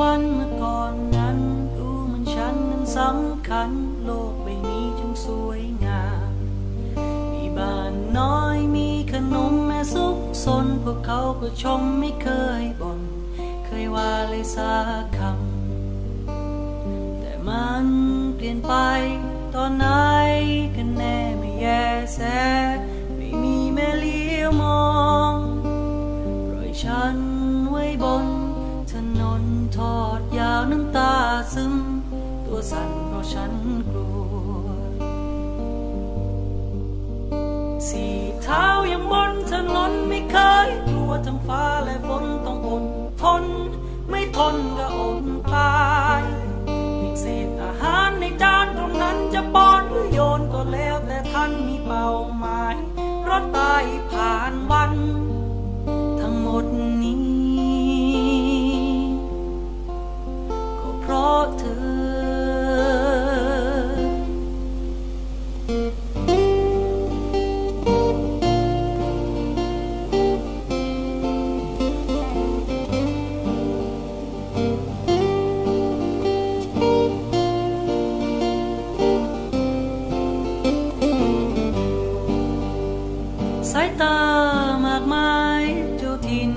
วันเมื่อก่อนนั้นดูเหมันฉันนั้นสำคัญ โลกใบนี้จึงสวยงาม นพวกเขาก็ชมไม่เคยบน่นเคยว่าเลยสักคำ แต่มันเปลี่ยนไปตอนไหนกันแน่ไม่แย่แส ไม่มีแม่เลี้ยวมองปล่อยฉันไว้บน ถนนทอดยาวน้ำตาซึม ตัวสั่นเพราะฉันกลัว สีเท้ายัง นถนนไม่เคยกลัวทั้งฟ้าและฝนต้องอดทน ไม่ทนก็อดตายมีเศษอาหารในจานตรงนั้นจะป้อนหรือโยนก็แล้วแต่ท่านมีเป้าหมายรถตาย สายตามากมายเจ้าทิน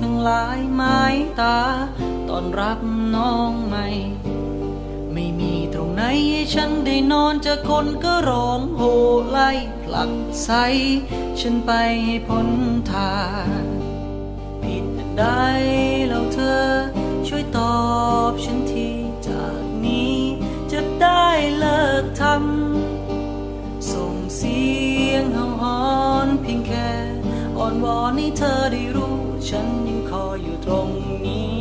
ทั้งหลายไม้ตาตอนรับน้องใหม่ ไม่มีตรงไหนให้ฉันได้นอนจะคนก็ร้องโหไล่ผลักไสฉันไปให้พ้นทางผิดอันใดแล้วเธอ ช่วยตอบฉันทีจากนี้จะได้เลิกทำ อ่อนวอนให้เธอได้รู้ ฉันยังคอยอยู่ตรงนี้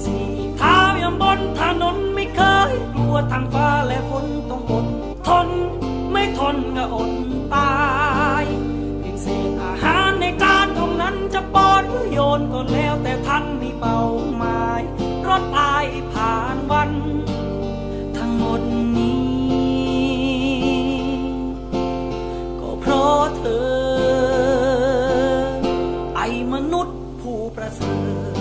สี่เท้ายังบนถนนไม่เคยกลัวทางฟ้าและฝนต้องอดทน ไม่ทนก็อดตายเพียงเศษอาหารในจานตรงนั้นจะป้อนหรือโยนก็แล้วแต่ท่านมี เธอ ไอมนุษย์ผู้ประเสริฐ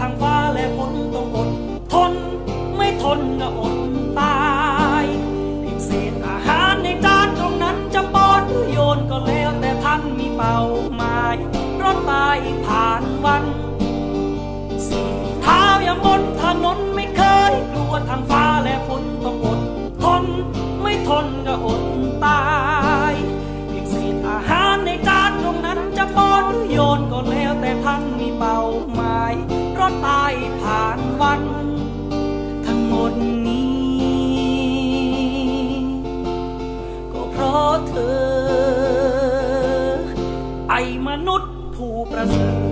ทาง prazer.